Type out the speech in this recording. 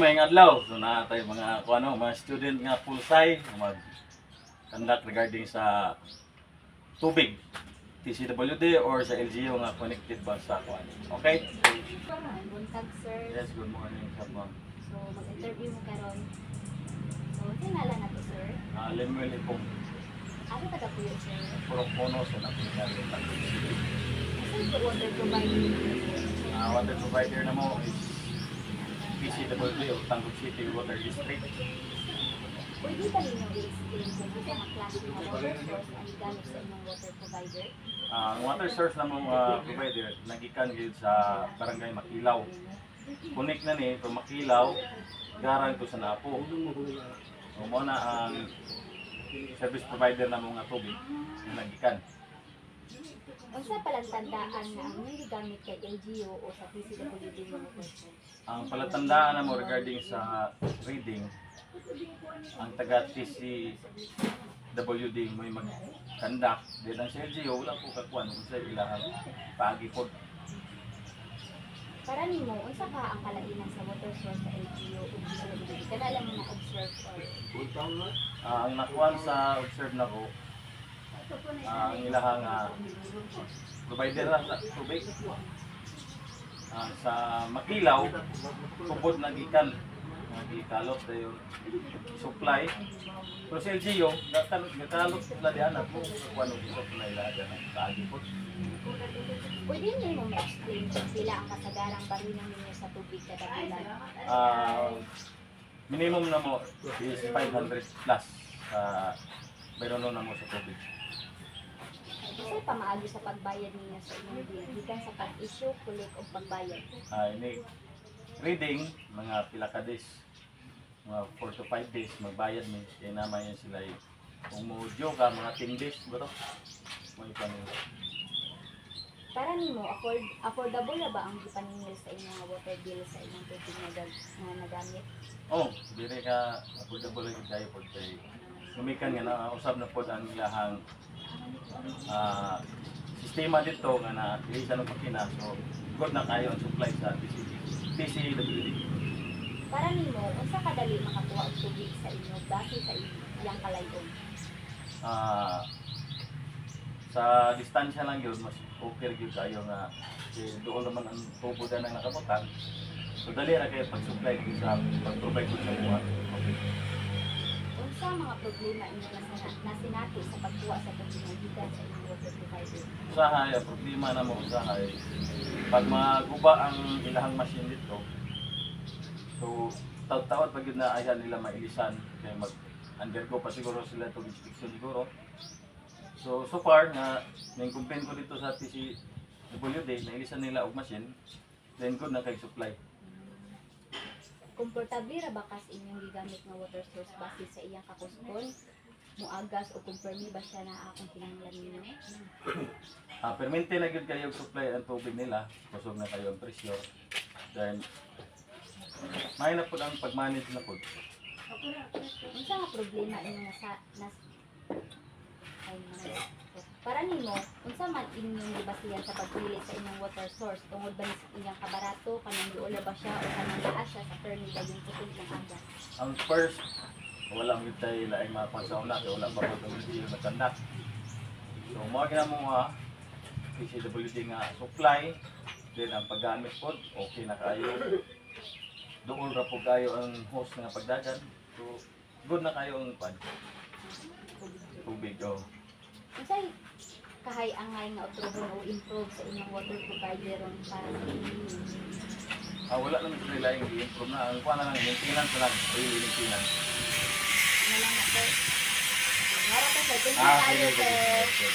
may adlaw. So na tayo mga kuno mga student nga pulsay mag conduct regarding sa tubig TCWD or sa LGU nga connected ba sa kuan. Okay? Buntag, sir. Yes, good morning ma'am. So, mag-interview mo karon. So, sinala na to, sir. Uh, Lemuel Ipong, Ano taga po yun, sir? purok puno sa napinagin Asan po water provider? uh, Water provider na mo is PCWD o Tanggol City Water District. Pwede ba ninyo i-explain kung ano ang klase ng water source ang gamit sa inyong water provider? Ah, ang water source na mong ah, provider, nagikan gyud sa barangay Makilaw. Connect na ni from Makilaw, garang to sa Napo. So, mo na ang service provider na mga tubig na nagikan. Unsa palang tandaan na ang hindi gamit kay LGU o sa PCWD source? Ang palatandaan na mo regarding sa reading, ang taga TCWD mo mag-conduct, din ang sa LGO, wala po kakuan kung sa ilahang pagi po. Para nimo, unsa ka ang kalainan sa water source sa LGU o PCWD? Kana lang mo na-observe or Ah, ang nakuan sa observe na ko, ah, ang ilahang ah, provider sa tubig. Ah, sa Makilaw, tubod na gikan. Nagikalot na yung supply. Pero sa LGO, nakalot, nakalot na diyan. Kung ano gusto na ilahan ng kaagi po. Pwede niyo mo ma-explain sila ang kasagarang bahinan ninyo sa tubig kada bulan? Ah, minimum na mo is 500 plus sa mayroon na mo sa tubig. Kasi pamaagi sa pagbayad ninyo sa inyong bill, gikan sa pag-issue, kulik o pagbayad. Ah, ini reading mga pila ka days. Mga 4 to 5 days magbayad mi kaya naman yan sila eh. kung mo ka mga 10 days to mo ipan Para nimo, afford, affordable na ba ang gipaningil sa inyong mga water bill sa inyong tubig na, gag, na nagamit? oh dire ka affordable gyud kayo pod kay gumikan nga na usab na pod ang ilahang ah, sistema dito nga na ilisan ng makina so good na kayo ang supply sa PCD PCWD Para nimo, unsa kadali makakuha og tubig sa inyo base sa iyang kalayon? ah sa distansya lang yun, mas okay yun kayo nga kasi doon naman ang tubo na ng nakabutang. So dali na kayo pag-supply dito sa pag-provide sa buwan. Okay. Ang mga problema inyo na, sina- na sinati sa pagkuha sa gikan sa inyong water provider? Usahay, ang problema na mo usahay, pag maguba ang ilahang machine dito, so taon-taon pag yun na ayahan nila mailisan, kaya mag-undergo pa siguro sila itong inspection siguro. So, so far, na yung complaint ko dito sa TCWD, nailisan nila og machine, then good na kay supply. Komportable ra ba kas inyong gigamit nga water source base sa iyang kakuskon? Muagas o kumpirmi ba siya na akong kinahanglan ninyo? Ah, permente na gyud kayo supply ang tubig nila, kusog na kayo ang presyo. Then, may na po ang pag-manage na po. Unsa nga problema inyo na sa nas ay mga para nimo unsa man inyong gibasihan sa pagpili sa inyong water source tungod ba sa inyong duol ba siya o kanang naa siya sa permi yung tutog ng aga Ang first, wala mo tayo laing mga pansauna, kaya wala pa po itong video na conduct. So, mga gina mo nga, PCWD nga supply, then ang paggamit po, okay na kayo. Doon ra po kayo ang host nga pagdagan. So, good na kayo ang pan, tubig. Oh. unsay kahay angay nga utrohon o improve sa inyong water provider para sa inyo Ah, wala naman sa nila yung i-improve na. Ang kuha na lang, maintenance na lang. Daily maintenance. ano lang sir Harap thank you Ah, tayo sir